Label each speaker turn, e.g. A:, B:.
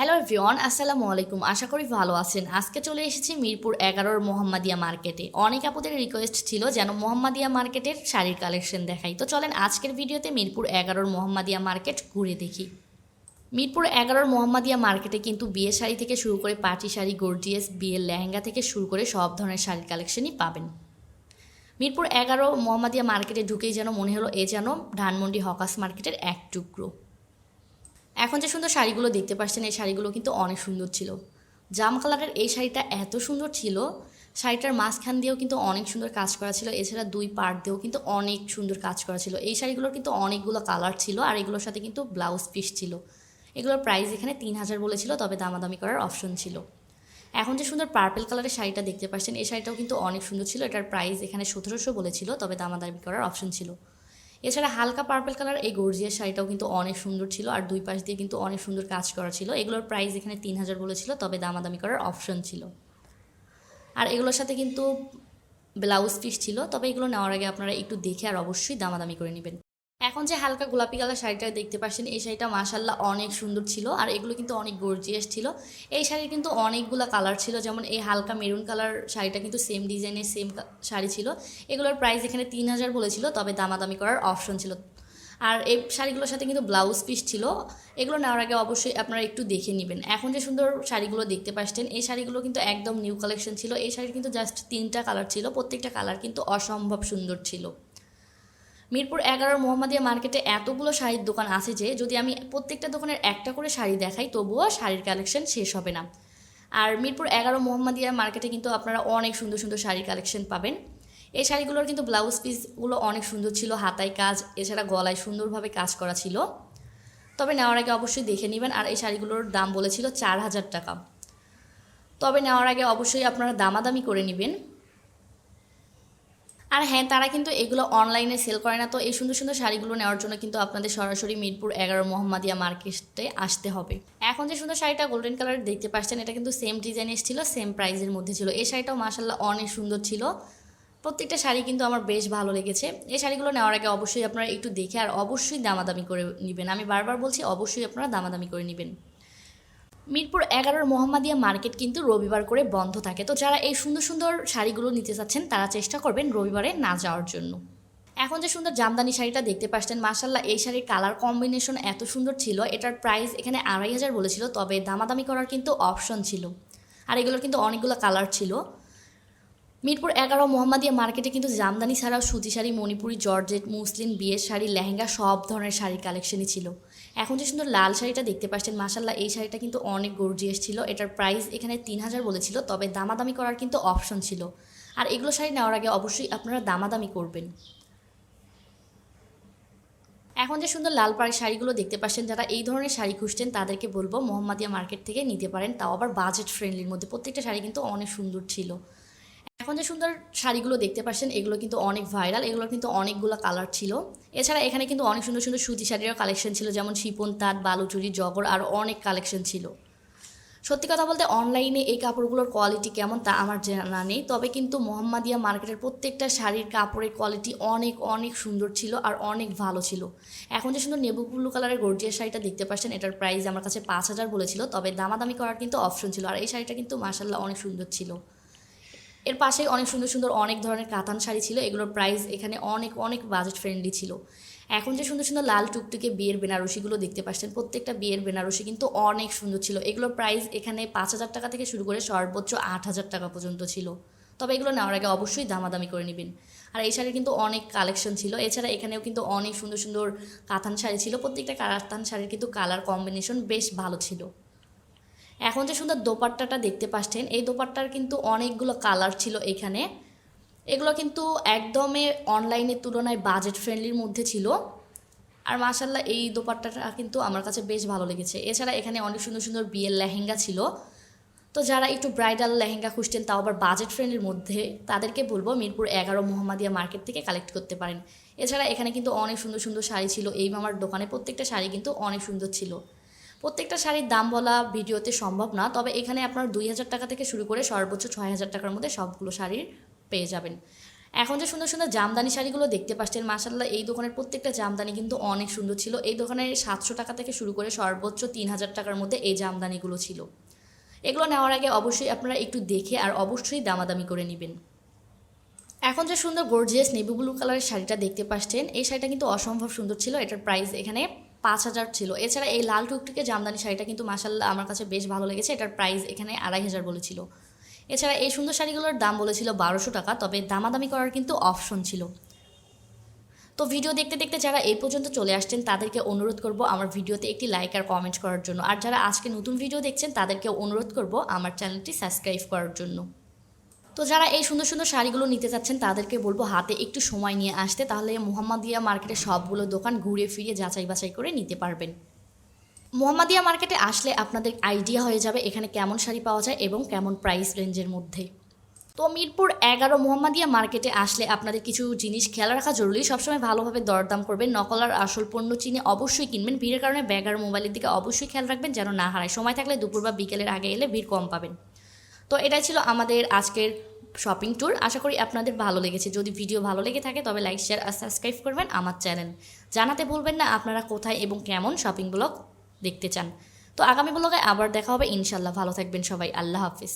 A: Hello everyone আসসালামু আলাইকুম আশা করি ভালো আছেন। আজকে চলে এসেছি মিরপুর এগারোর মোহাম্মদিয়া মার্কেটে। অনেক আপুদের রিকোয়েস্ট ছিল যেন মোহাম্মদিয়া মার্কেটের শাড়ির কালেকশন দেখাই। তো চলেন আজকের ভিডিওতে মিরপুর এগারোর মোহাম্মদিয়া মার্কেট ঘুরে দেখি। মিরপুর এগারোর মোহাম্মদিয়া মার্কেটে কিন্তু বিয়ে শাড়ি থেকে শুরু করে পাটি শাড়ি গর্জিয়াস বিয়ের লেহেঙ্গা থেকে শুরু করে সব ধরনের শাড়ির কালেকশনই পাবেন। মিরপুর এগারো মোহাম্মদিয়া মার্কেটে ঢুকেই যেন মনে হলো এ যেন ধানমন্ডি হকাস মার্কেটের এক টুকরো। এখন যে সুন্দর শাড়িগুলো দেখতে পাচ্ছেন এই শাড়িগুলো কিন্তু অনেক সুন্দর ছিল। জাম কালারের এই শাড়িটা এত সুন্দর ছিল, শাড়িটার মাঝখান দিয়েও কিন্তু অনেক সুন্দর কাজ করা ছিল, এছাড়া দুই পার্ট দিয়েও কিন্তু অনেক সুন্দর কাজ করা ছিল। এই শাড়িগুলোর কিন্তু অনেকগুলো কালার ছিল আর এগুলোর সাথে কিন্তু ব্লাউজ পিস ছিল। এগুলোর প্রাইস এখানে তিন হাজার বলেছিল, তবে দামাদামি করার অপশন ছিল। এখন যে সুন্দর পার্পেল কালারের শাড়িটা দেখতে পাচ্ছেন এই শাড়িটাও কিন্তু অনেক সুন্দর ছিল, এটার প্রাইস এখানে সতেরোশো বলেছিল, তবে দামাদামি করার অপশন ছিল। এছাড়া হালকা পার্পল কালার এই গর্জিয়া শাড়িটাও কিন্তু অনেক সুন্দর ছিল আর দুই পাশ দিয়ে কিন্তু অনেক সুন্দর কাজ করা ছিল। এগুলোর প্রাইস এখানে তিন হাজার বলেছিল তবে দামাদামি করার অপশন ছিল। আর এগুলোর সাথে কিন্তু ব্লাউজ পিস ছিল, তবে এগুলো নেওয়ার আগে আপনারা একটু দেখে আর অবশ্যই দামাদামি করে নেবেন। এখন যে হালকা গোলাপি কালার শাড়িটা দেখতে পাচ্ছেন, এই শাড়িটা মাসাল্লাহ অনেক সুন্দর ছিল আর এগুলো কিন্তু অনেক গর্জিয়াস ছিল। এই শাড়ির কিন্তু অনেকগুলো কালার ছিল, যেমন এই হালকা মেরুন কালার শাড়িটা কিন্তু সেম ডিজাইনের সেম শাড়ি ছিল। এগুলোর প্রাইস এখানে তিন হাজার বলেছিল, তবে দামাদামি করার অপশন ছিল। আর এই শাড়িগুলোর সাথে কিন্তু ব্লাউজ পিস ছিল, এগুলো নেওয়ার আগে অবশ্যই আপনারা একটু দেখে নেবেন। এখন যে সুন্দর শাড়িগুলো দেখতে পাচ্ছেন, এই শাড়িগুলো কিন্তু একদম নিউ কালেকশন ছিল। এই শাড়ির কিন্তু জাস্ট তিনটা কালার ছিল, প্রত্যেকটা কালার কিন্তু অসম্ভব সুন্দর ছিল। মিরপুর এগারোর মোহাম্মদিয়া মার্কেটে এতগুলো শাড়ির দোকান আছে যে, যদি আমি প্রত্যেকটা দোকানের একটা করে শাড়ি দেখাই, তবুও শাড়ির কালেকশন শেষ হবে না। আর মিরপুর এগারো মোহাম্মদিয়া মার্কেটে কিন্তু আপনারা অনেক সুন্দর সুন্দর শাড়ির কালেকশন পাবেন। এই শাড়িগুলোর কিন্তু ব্লাউজ পিসগুলো অনেক সুন্দর ছিল, হাতায় কাজ, এছাড়া গলায় সুন্দরভাবে কাজ করা ছিল। তবে নেওয়ার আগে অবশ্যই দেখে নেবেন, আর এই শাড়িগুলোর দাম বলেছিল চার হাজার টাকা। তবে নেওয়ার আগে অবশ্যই আপনারা দামাদামি করে নেবেন। আর হ্যাঁ তারা কিন্তু এগুলো অনলাইনে সেল করে না। তো এই সুন্দর সুন্দর শাড়িগুলো নেওয়ার জন্য কিন্তু আপনাদের সরাসরি মিরপুর এগারো মোহাম্মদিয়া মার্কেটে আসতে হবে। এখন যে সুন্দর শাড়িটা গোল্ডেন কালার দেখতে পাচ্ছেন, এটা কিন্তু সেম ডিজাইন ছিল সেম প্রাইজের মধ্যে ছিল। এই শাড়িটাও মাসাল্লাহ অনেক সুন্দর ছিল। প্রত্যেকটা শাড়ি কিন্তু আমার বেশ ভালো লেগেছে। এই শাড়িগুলো নেওয়ার আগে অবশ্যই আপনারা একটু দেখে আর অবশ্যই দামাদামি করে নেবেন। আমি বারবার বলছি, অবশ্যই আপনারা দামাদামি করে নেবেন। মিরপুর এগারোর মোহাম্মদিয়া মার্কেট কিন্তু রবিবার করে বন্ধ থাকে। তো যারা এই সুন্দর সুন্দর শাড়িগুলো নিতে চাচ্ছেন, তারা চেষ্টা করবেন রবিবারে না যাওয়ার জন্য। এখন যে সুন্দর জামদানি শাড়িটা দেখতে পাচ্ছেন মাসাল্লাহ এই শাড়ির কালার কম্বিনেশন এত সুন্দর ছিল। এটার প্রাইস এখানে আড়াই হাজার বলেছিল, তবে দামাদামি করার কিন্তু অপশন ছিল। আর এগুলোর কিন্তু অনেকগুলো কালার ছিল। মিরপুর এগারো, মোহাম্মদিয়া মার্কেটে কিন্তু জামদানি ছাড়াও সুতি শাড়ি, মণিপুরি জর্জেট, মুসলিম বিয়ের শাড়ি, লেহেঙ্গা সব ধরনের শাড়ির কালেকশনই ছিল। এখন যে সুন্দর লাল শাড়িটা দেখতে পাচ্ছেন মাসাল্লাহ এই শাড়িটা কিন্তু অনেক গর্জিয়াস ছিল। এটার প্রাইস এখানে তিন হাজার বলেছিল, তবে দামাদামি করার কিন্তু অপশন ছিল। আর এগুলো শাড়ি নেওয়ার আগে অবশ্যই আপনারা দামাদামি করবেন। এখন যে সুন্দর লাল পাড়ের শাড়িগুলো দেখতে পাচ্ছেন, যারা এই ধরনের শাড়ি খুঁজছেন, তাদেরকে বলব, মোহাম্মদিয়া মার্কেট থেকে নিতে পারেন। তাও আবার বাজেট ফ্রেন্ডলির মধ্যে। প্রত্যেকটা শাড়ি কিন্তু অনেক সুন্দর ছিল। এখন যে সুন্দর শাড়িগুলো দেখতে পাচ্ছেন, এগুলো কিন্তু অনেক ভাইরাল এগুলো কিন্তু অনেকগুলো কালার ছিল। এছাড়া এখানে কিন্তু অনেক সুন্দর সুন্দর সুতি শাড়িরও কালেকশন ছিল, যেমন শিপন তাঁত, বালুচুরি, জগর, আরও অনেক কালেকশন ছিল। সত্যি কথা বলতে অনলাইনে এই কাপড়গুলোর কোয়ালিটি কেমন তা আমার জানা নেই, তবে কিন্তু মোহাম্মদিয়া মার্কেটের প্রত্যেকটা শাড়ির কাপড়ের কোয়ালিটি অনেক অনেক সুন্দর ছিল আর অনেক ভালো ছিল। এখন যে সুন্দর নেবু ব্লু কালারের গর্জিয়ার শাড়িটা দেখতে পাচ্ছেন, এটার প্রাইস আমার কাছে পাঁচ হাজার বলেছিল, তবে দামাদামি করার কিন্তু অপশন ছিল আর এই শাড়িটা কিন্তু মাসাল্লাহ অনেক সুন্দর ছিল। এর পাশে অনেক সুন্দর সুন্দর অনেক ধরনের কাতান শাড়ি ছিল। এগুলোর প্রাইস এখানে অনেক অনেক বাজেট ফ্রেন্ডলি ছিল। এখন যে সুন্দর সুন্দর লাল টুকটুকে বিয়ের বেনারসিগুলো দেখতে পাচ্ছেন, প্রত্যেকটা বিয়ের বেনারসি কিন্তু অনেক সুন্দর ছিল। এগুলোর প্রাইস এখানে পাঁচ হাজার টাকা থেকে শুরু করে সর্বোচ্চ আট হাজার টাকা পর্যন্ত ছিল। তবে এগুলো নেওয়ার আগে অবশ্যই দামাদামি করে নেবেন। আর এই শাড়ির কিন্তু অনেক কালেকশন ছিল। এছাড়া এখানেও কিন্তু অনেক সুন্দর সুন্দর কাতান শাড়ি ছিল। প্রত্যেকটা কাতান শাড়ির কিন্তু কালার কম্বিনেশন বেশ ভালো ছিল। এখন যে সুন্দর দোপাট্টাটা দেখতে পাচ্ছেন, এই দোপাট্টার কিন্তু অনেকগুলো কালার ছিল এখানে। এগুলো কিন্তু একদমই অনলাইনের তুলনায় বাজেট ফ্রেন্ডলির মধ্যে ছিল। আর মাসাল্লাহ এই দোপাট্টাটা কিন্তু আমার কাছে বেশ ভালো লেগেছে। এছাড়া এখানে অনেক সুন্দর সুন্দর বিয়ের লেহেঙ্গা ছিল। তো যারা একটু ব্রাইডাল লেহেঙ্গা খুঁজছেন তাও আবার বাজেট ফ্রেন্ডলির মধ্যে তাদেরকে বলব মিরপুর এগারো মোহাম্মদিয়া মার্কেট থেকে কালেক্ট করতে পারেন। এছাড়া এখানে কিন্তু অনেক সুন্দর সুন্দর শাড়ি ছিল। এই মামার দোকানে প্রত্যেকটা শাড়ি কিন্তু অনেক সুন্দর ছিল। প্রত্যেকটা শাড়ির দাম বলা ভিডিওতে সম্ভব না, তবে এখানে আপনার দুই হাজার টাকা থেকে শুরু করে সর্বোচ্চ ছয় হাজার টাকার মধ্যে সবগুলো শাড়ির পেয়ে যাবেন। এখন যে সুন্দর সুন্দর জামদানি শাড়িগুলো দেখতে পাচ্ছেন মাসাল্লাহ এই দোকানের প্রত্যেকটা জামদানি কিন্তু অনেক সুন্দর ছিল। এই দোকানে সাতশো টাকা থেকে শুরু করে সর্বোচ্চ তিন হাজার টাকার মধ্যে এই জামদানিগুলো ছিল। এগুলো নেওয়ার আগে অবশ্যই আপনারা একটু দেখে আর অবশ্যই দামাদামি করে নেবেন। এখন যে সুন্দর গর্জিয়াস নেভি ব্লু কালারের শাড়িটা দেখতে পাচ্ছেন, এই শাড়িটা কিন্তু অসম্ভব সুন্দর ছিল। এটার প্রাইস এখানে পাঁচ হাজার ছিল। এছাড়া এই লাল টুকটুকে জামদানি শাড়িটা কিন্তু মাসাল্লাহ আমার কাছে বেশ ভালো লেগেছে। এটার প্রাইস এখানে আড়াই হাজার বলেছিল। এছাড়া এই সুন্দর শাড়িগুলোর দাম বলেছিল বারোশো টাকা, তবে দামাদামি করার কিন্তু অপশন ছিল। তো ভিডিও দেখতে দেখতে যারা এই পর্যন্ত চলে আসছেন, তাদেরকে অনুরোধ করব আমার ভিডিওতে একটি লাইক আর কমেন্ট করার জন্য। আর যারা আজকে নতুন ভিডিও দেখছেন তাদেরকে অনুরোধ করব আমার চ্যানেলটি সাবস্ক্রাইব করার জন্য। তো যারা এই সুন্দর সুন্দর শাড়িগুলো নিতে চাচ্ছেন, তাদেরকে বলব হাতে একটু সময় নিয়ে আসতে, তাহলে মোহাম্মদিয়া মার্কেটে সবগুলো দোকান ঘুরে ফিরে যাচাই বাছাই করে নিতে পারবেন। মোহাম্মদিয়া মার্কেটে আসলে আপনাদের আইডিয়া হয়ে যাবে এখানে কেমন শাড়ি পাওয়া যায় এবং কেমন প্রাইস রেঞ্জের মধ্যে। তো মিরপুর এগারো মোহাম্মদিয়া মার্কেটে আসলে আপনাদের কিছু জিনিস খেয়াল রাখা জরুরি। সবসময় ভালোভাবে দরদাম করবেন, নকল আর আসল পণ্য চিনে অবশ্যই কিনবেন। ভিড়ের কারণে ব্যাগ আর মোবাইলের দিকে অবশ্যই খেয়াল রাখবেন, যেন না হারায়। সময় থাকলে দুপুর বা বিকেলের আগে এলে ভিড় কম পাবেন। তো এটাই ছিল আমাদের আজকের শপিং ট্যুর আশা করি আপনাদের ভালো লেগেছে। যদি ভিডিও ভালো লেগে থাকে, তবে লাইক শেয়ার আর সাবস্ক্রাইব করবেন আমার চ্যানেল জানাতে ভুলবেন না আপনারা কোথায় এবং কেমন শপিং ব্লগ দেখতে চান। তো আগামী ব্লগে আবার দেখা হবে। ইনশাল্লাহ ভালো থাকবেন সবাই। আল্লাহ হাফিজ।